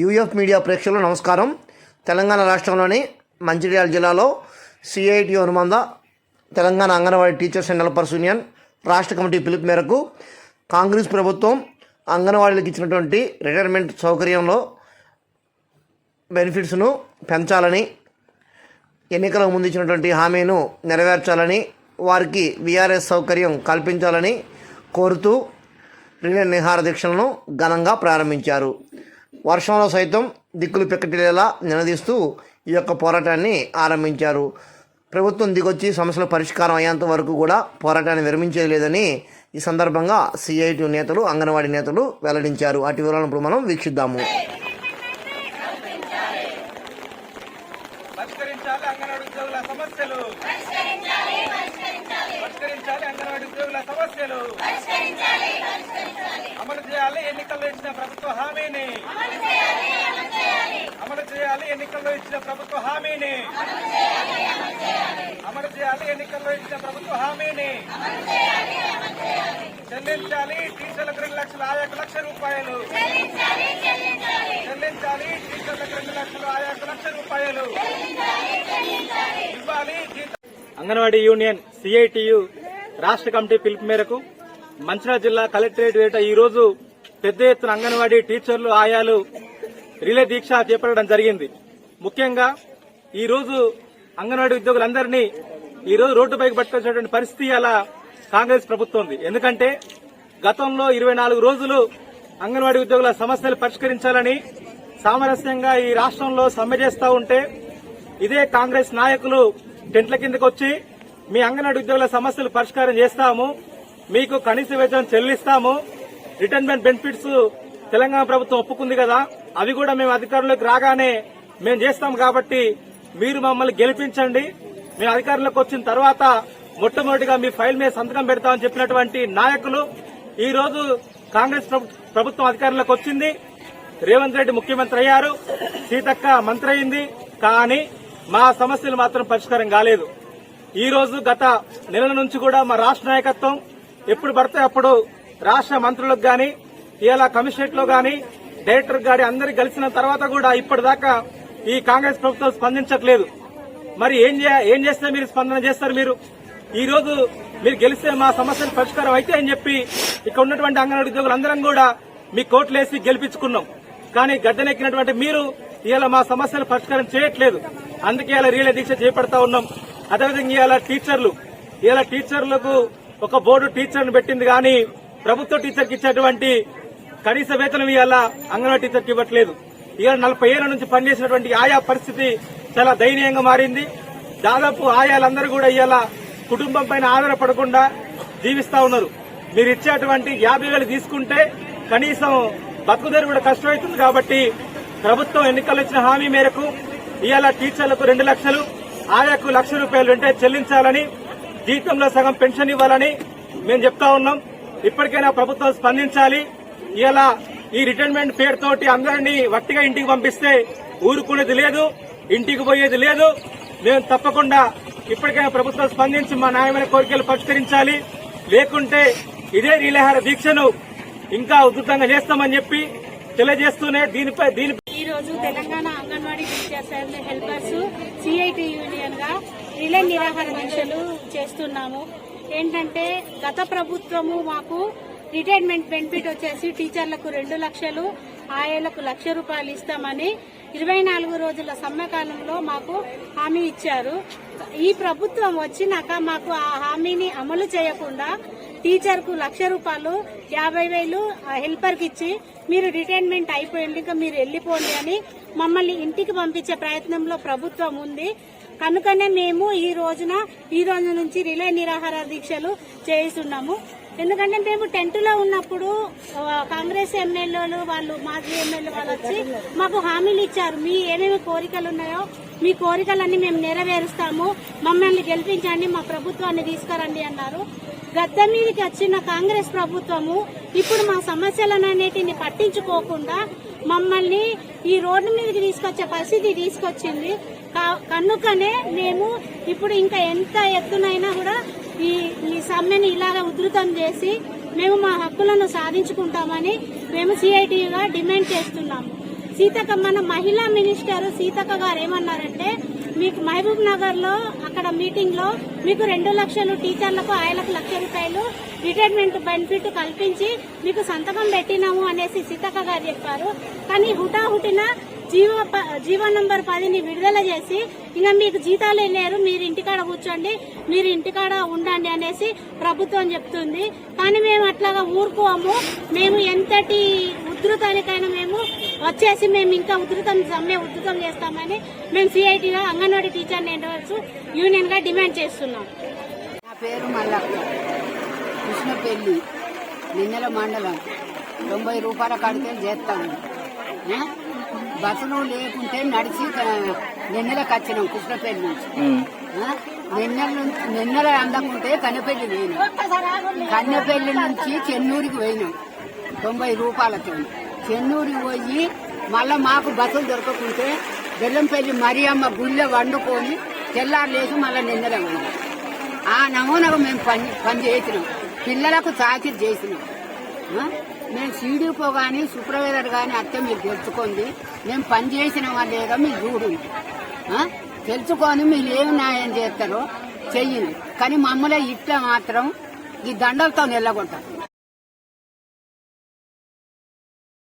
UF media ప్రేక్షకులు నమస్కారం. తెలంగాణ రాష్ట్రంలోని మంచిర్యాల జిల్లాలో సిఐటి అనుబంధ Telangana anganwadi teachers and helpers union రాష్ట్ర కమిటీ పిలుపు మేరకు కాంగ్రెస్ ప్రభుత్వం అంగన్వాడీలకు ఇచ్చినటువంటి రిటైర్మెంట్ సౌకర్యంలో బెనిఫిట్స్ను పెంచాలని ఎన్నికలకు ముందు ఇచ్చినటువంటి హామీను నెరవేర్చాలని వారికి విఆర్ఎస్ సౌకర్యం కల్పించాలని కోరుతూ రిలే నిహార దీక్షలను ఘనంగా ప్రారంభించారు. వర్షంలో సైతం దిక్కులు పెక్కటిలేలా నిలదీస్తూ ఈ యొక్క పోరాటాన్ని ఆరంభించారు. ప్రభుత్వం దిగొచ్చి సమస్యల పరిష్కారం అయ్యేంత వరకు కూడా పోరాటాన్ని విరమించేది లేదని ఈ సందర్భంగా సిఐటి నేతలు అంగన్వాడీ నేతలు వెల్లడించారు. అటు వివరాలను ఇప్పుడు మనం వీక్షిద్దాము. పరిష్కరించాలి అంగన్వాడీ ఉద్యోగుల సమస్యలు. పరిష్కరించాలి అంగన్వాడీ ఉద్యోగుల సమస్యలు. అమలు చేయాలి ఎన్నికల్లో ఇచ్చిన ప్రభుత్వ హామీని. అమలు చేయాలి ఎన్నికల్లో ఇచ్చిన ప్రభుత్వ హామీని. అమలు చేయాలి ఎన్నికల్లో ఇచ్చిన ప్రభుత్వ హామీని. చెల్లించాలి టీచర్లకు రెండు లక్షల ఆయా లక్ష రూపాయలు. చెల్లించాలి టీచర్లకు రెండు లక్షల ఆయా లక్ష రూపాయలు. అంగన్వాడీ యూనియన్ సిఐటియు రాష్ట్ర కమిటీ పిలుపు మేరకు మంచిర్యాల జిల్లా కలెక్టరేట్ వేట ఈరోజు పెద్ద ఎత్తున అంగన్వాడీ టీచర్లు ఆయాలు రిలే దీక్ష చేపట్టడం జరిగింది. ముఖ్యంగా ఈ రోజు అంగన్వాడీ ఉద్యోగులందరినీ ఈ రోజు రోడ్డుపైకి పట్టుకొచ్చినటువంటి పరిస్థితి అలా కాంగ్రెస్ ప్రభుత్వం ఉంది ఎందుకంటే గతంలో ఇరవై నాలుగు రోజులు అంగన్వాడీ ఉద్యోగుల సమస్యలు పరిష్కరించాలని సామరస్యంగా ఈ రాష్ట్రంలో సమ్మె చేస్తా ఉంటే ఇదే కాంగ్రెస్ నాయకులు టెంట్ల కిందకు వచ్చి మీ అంగన్వాడీ ఉద్యోగుల సమస్యలు పరిష్కారం చేస్తాము. మీకు కనీస వేతనం చెల్లిస్తాము. రిటైర్మెంట్ బెనిఫిట్స్ తెలంగాణ ప్రభుత్వం ఒప్పుకుంది కదా అవి కూడా మేము అధికారంలోకి రాగానే మేము చేస్తాం కాబట్టి మీరు మమ్మల్ని గెలిపించండి. మేము అధికారంలోకి వచ్చిన తర్వాత మొట్టమొదటిగా మీ ఫైల్ మీద సంతకం పెడతామని చెప్పినటువంటి నాయకులు. ఈ రోజు కాంగ్రెస్ ప్రభుత్వం అధికారంలోకి వచ్చింది. రేవంత్ రెడ్డి ముఖ్యమంత్రి అయ్యారు. సీతక్క మంత్రి అయింది. కానీ మా సమస్యలు మాత్రం పరిష్కారం కాలేదు. ఈ రోజు గత నెలల నుంచి కూడా మా రాష్ట్ర నాయకత్వం ఎప్పుడు పడితే అప్పుడు రాష్ట్ర మంత్రులకు గాని ఇలా కమిషనరేట్లో గాని డైరెక్టర్ గాని అందరికి కలిసిన తర్వాత కూడా ఇప్పటిదాకా ఈ కాంగ్రెస్ ప్రభుత్వం స్పందించట్లేదు. మరి ఏం ఏం చేస్తే మీరు స్పందన చేస్తారు మీరు? ఈ రోజు మీరు గెలిస్తే మా సమస్యలు పరిష్కారం అయితే అని చెప్పి ఇక్కడ ఉన్నటువంటి అంగన్వాడీ ఉద్యోగులందరం కూడా మీ కోట్లేసి గెలిపించుకున్నాం. కానీ గడ్డనెక్కినటువంటి మీరు ఇలా మా సమస్యలు పరిష్కారం చేయట్లేదు. అందుకే ఇలా రీల దీక్ష చేపడతా ఉన్నాం. అదేవిధంగా ఇలా టీచర్లు ఇలా టీచర్లకు ఒక బోర్డు టీచర్ను పెట్టింది కానీ ప్రభుత్వ టీచర్కి ఇచ్చేటువంటి కనీస వేతనం ఇవాళ అంగన్వాడీ టీచర్కి ఇవ్వట్లేదు. ఇవాళ నలభై ఏళ్ళ నుంచి పనిచేసినటువంటి ఆయా పరిస్థితి చాలా దయనీయంగా మారింది. దాదాపు ఆయాలందరూ కూడా ఇవాళ కుటుంబం పైన ఆధారపడకుండా జీవిస్తా ఉన్నారు. మీరు ఇచ్చేటువంటి యాభై వేలు తీసుకుంటే కనీసం బతుకుదేరు కూడా కష్టమవుతుంది కాబట్టి ప్రభుత్వం ఎన్నికల్లో ఇచ్చిన హామీ మేరకు ఇవాళ టీచర్లకు రెండు లక్షలు ఆయాకు లక్ష రూపాయలు వెంటనే చెల్లించాలని జీతంలో సగం పెన్షన్ ఇవ్వాలని మేము చెప్తా ఉన్నాం. ఇప్పటికైనా ప్రభుత్వం స్పందించాలి. ఇలా ఈ రిటైర్మెంట్ పేరుతోటి అందరినీ వట్టిగా ఇంటికి పంపిస్తే ఊరుకునేది లేదు ఇంటికి పోయేది లేదు. మేము తప్పకుండా ఇప్పటికైనా ప్రభుత్వం స్పందించి మా న్యాయమైన కోరికలు పరిష్కరించాలి. లేకుంటే ఇదే నీలహార దీక్షను ఇంకా ఉధృతంగా చేస్తామని చెప్పి తెలియజేస్తూనే దీనిపై దీని ఈరోజు రోజు Telangana anganwadi teachers and helpers CIT యూనియన్గా relay నిరాహార దీక్షలు చేస్తున్నాము. ఏంటంటే గత ప్రభుత్వము మాకు రిటైర్మెంట్ బెనిఫిట్ వచ్చేసి టీచర్లకు రెండు లక్షలు ఆయాలకు లక్ష రూపాయలు ఇస్తామని ఇరవై నాలుగు రోజుల సమ్మెకాలంలో మాకు హామీ ఇచ్చారు. ఈ ప్రభుత్వం వచ్చినాక మాకు ఆ హామీని అమలు చేయకుండా టీచర్కు లక్ష రూపాయలు యాభై వేలు హెల్పర్కి ఇచ్చి మీరు రిటైర్మెంట్ అయిపోయింది ఇంకా మీరు వెళ్ళిపోండి అని మమ్మల్ని ఇంటికి పంపించే ప్రయత్నంలో ప్రభుత్వం ఉంది. కనుకనే మేము ఈ రోజున ఈ రోజు నుంచి రిలే నిరాహార దీక్షలు చేస్తున్నాము ఎందుకంటే మేము టెంట్లో ఉన్నప్పుడు కాంగ్రెస్ ఎమ్మెల్యేలు వాళ్ళు మాజీ ఎమ్మెల్యే వాళ్ళు వచ్చి మాకు హామీలు ఇచ్చారు. మీ ఏమేమి కోరికలు ఉన్నాయో మీ కోరికలన్నీ మేము నెరవేరుస్తాము. మమ్మల్ని గెలిపించండి మా ప్రభుత్వాన్ని తీసుకురండి అన్నారు. గద్దె మీదకి వచ్చిన కాంగ్రెస్ ప్రభుత్వము ఇప్పుడు మా సమస్యలను అనేటిని పట్టించుకోకుండా మమ్మల్ని ఈ రోడ్డు మీదకి తీసుకొచ్చే పరిస్థితి తీసుకొచ్చింది. కా- కనుకనే మేము ఇప్పుడు ఇంకా ఎంత ఎత్తునైనా కూడా ఈ ఈ సమ్మెని ఇలాగ ఉధృతం చేసి మేము మా హక్కులను సాధించుకుంటామని మేము సిఐటిగా డిమాండ్ చేస్తున్నాము. సీతక్క మన మహిళా మినిస్టర్ సీతక్క గారు ఏమన్నారంటే మీకు మహబూబ్ నగర్లో అక్కడ మీటింగ్లో మీకు రెండు లక్షలు టీచర్లకు ఆయనకు లక్ష రూపాయలు రిటైర్మెంట్ బెనిఫిట్ కల్పించి మీకు సంతకం పెట్టినాము అనేసి సీతక్క గారు చెప్పారు. కానీ హుటాహుటిన జీవ ప- జీవో నంబర్ పదిని విడుదల చేసి ఇంకా మీకు జీతాలు లేరు మీరు ఇంటికాడ కూర్చోండి మీరు ఇంటికాడ ఉండండి అనేసి ప్రభుత్వం చెప్తుంది. కానీ మేము అట్లాగా ఊరుకోము. మేము ఎంతటి ఉధృతానికైనా మేము వచ్చేసి మేము ఇంకా ఉధృతం సమ్మె ఉధృతం చేస్తామని మేము సిఐటిగా అంగన్వాడీ టీచర్ నెట్వర్క్స్ యూనియన్గా డిమాండ్ చేస్తున్నాం. నా పేరు మల్లక్క కృష్ణపెల్లి నిన్నెల మండలం. తొంభై రూపాయల కడితే చేస్తాను? బస్సులు లేకుంటే నడిచి నిన్నెలకు వచ్చినాం కృష్ణపల్లి నుంచి. ఆ? నిన్నెల నుంచి నిన్నెల అందకుంటే కన్నెపల్లి పోయినాం. కన్నెపల్లి నుంచి చెన్నూరికి పోయినాం. తొంభై రూపాయలతో. చెన్నూరికి పోయి మళ్ళా మాకు బస్సులు దొరకకుంటే బెల్లంపల్లి మరియమ్మ గుళ్ళె వండుకొని తెల్లారు లేచి మళ్ళా నిన్నెల పోయినాం. ఆ నమూనకు మేము పని పని చేసినాం. పిల్లలకు చాకిరి చేసినాం. మేము సీడీపో కానీ సూపర్వైజర్ కానీ అత్తే మీరు తెలుసుకోండి. మేము పని చేసినామా లేదా మీరు చూడు. తెలుసుకొని మీరు ఏమి న్యాయం చేస్తారో చెయ్యండి కానీ మమ్మల్ని ఇట్లా మాత్రం ఈ దండలతో నిల్లగొట్టారు